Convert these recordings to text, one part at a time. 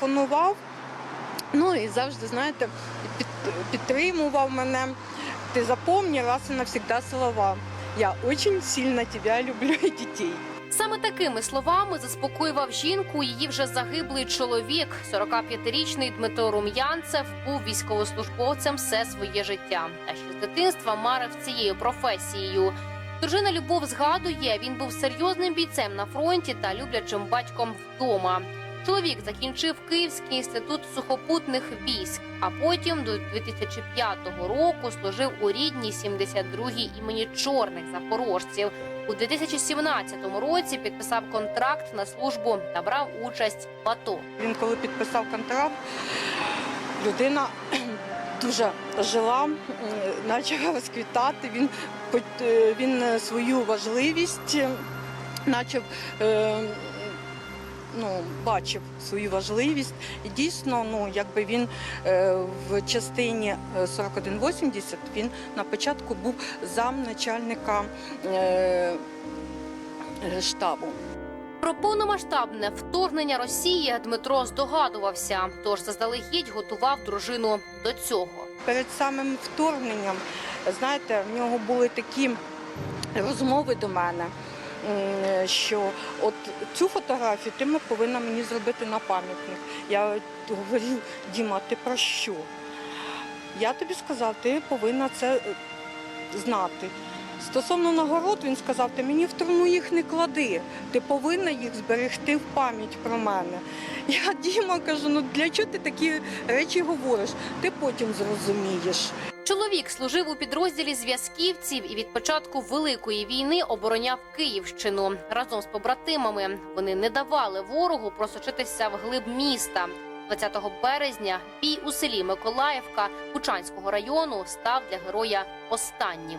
телефонував. Ну і завжди, знаєте, під, підтримував мене. Ти запомни раз і навсегда слова. Я дуже сильно тебе люблю і дітей. Саме такими словами заспокоював жінку її вже загиблий чоловік. 45-річний Дмитро Рум'янцев був військовослужбовцем все своє життя. А ще з дитинства марив цією професією. Дружина Любов згадує, він був серйозним бійцем на фронті та люблячим батьком вдома. Чоловік закінчив Київський інститут сухопутних військ, а потім до 2005 року служив у рідній 72-й імені чорних запорожців. У 2017 році підписав контракт на службу та брав участь в АТО. Він коли підписав контракт, людина дуже жила, почала розквітати. Він, е, він е, свою важливість е, почав. Е, Ну, бачив свою важливість, і дійсно, ну якби він е, в частині е, 4180 він на початку був замначальника е, е, штабу. Про повномасштабне вторгнення Росії Дмитро здогадувався, тож заздалегідь готував дружину до цього. перед самим вторгненням, знаєте, в нього були такі розмови до мене, що от цю фотографію ти повинна мені зробити на пам'ятник. Я говорю, Діма, ти про що? Я тобі сказав, ти повинна це е, знати. Стосовно нагород, він сказав, ти мені в труну їх не клади, ти повинна їх зберегти в пам'ять про мене. Я Діма кажу, ну для чого ти такі речі говориш? Ти потім зрозумієш. Чоловік служив у підрозділі зв'язківців і від початку великої війни обороняв Київщину разом з побратимами. Вони не давали ворогу просочитися в глиб міста. 20 березня бій у селі Миколаївка Кучанського району став для героя останнім.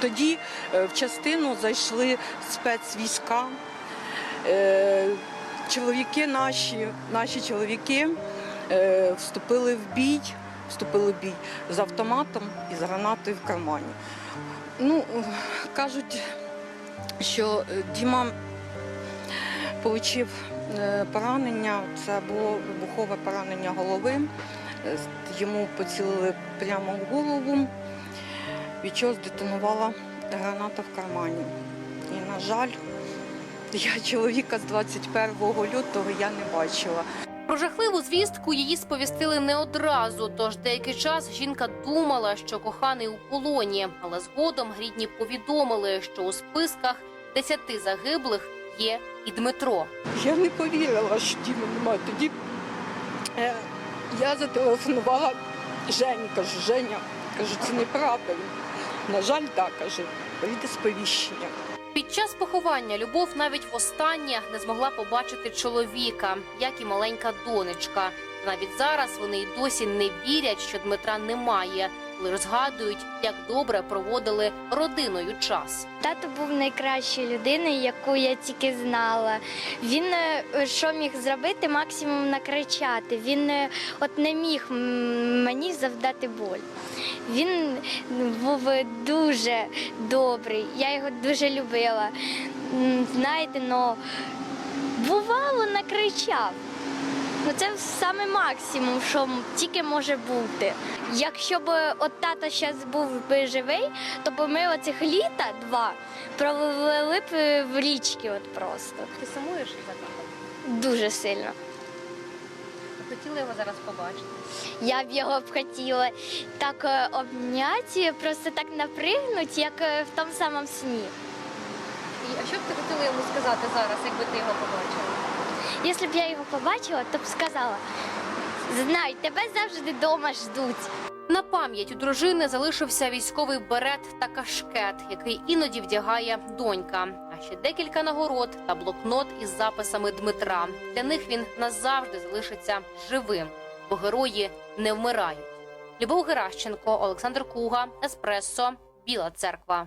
Тоді е, в частину зайшли спецвійська. Е, Чоловіки наші, наші чоловіки е, вступили в бій, вступили в бій з автоматом і з гранатою в кармані. Ну, е, кажуть, що е, Діма отримав поранення, це було вибухове поранення голови. Е, Йому поцілили прямо в голову від чого здетонувала граната в кармані. І, на жаль, я чоловіка з 21 лютого я не бачила. Про жахливу звістку її сповістили не одразу. Тож деякий час жінка думала, що коханий у полоні, але згодом рідні повідомили, що у списках десяти загиблих є і Дмитро. Я не повірила, що Діми немає. Тоді е, я зателефонувала Жені, кажу, Женя, кажу, це неправда. Він, На жаль, так, каже, прийде сповіщення. Під час поховання любов навіть востаннє не змогла побачити чоловіка, як і маленька донечка. Навіть зараз вони й досі не вірять, що Дмитра немає, лише згадують, як добре проводили родиною час. Тато був найкращою людиною, яку я тільки знала. Він е, що міг зробити, максимум накричати. Він е, от не міг мені завдати боль. Він був дуже добрий, я його дуже любила. Знаєте, ну бувало накричав. Ну це саме максимум, що тільки може бути. Якщо б от тато зараз був би живий, то б ми оцих літа два провели б в річки от просто. Ти сумуєш за ним? Дуже сильно. Хотіла його зараз побачити. Я б його б хотіла так е, обняти, просто так напригнути, як е, в тому самому сні. А що б ти хотіла йому сказати зараз, якби ти його побачила? Якщо б я його побачила, то б сказала: знай, тебе завжди вдома ждуть. На пам'ять у дружини залишився військовий берет та кашкет, який іноді вдягає донька. А ще декілька нагород та блокнот із записами Дмитра. Для них він назавжди залишиться живим, бо герої не вмирають. Любов Геращенко, Олександр Куга, Еспресо, Біла Церква.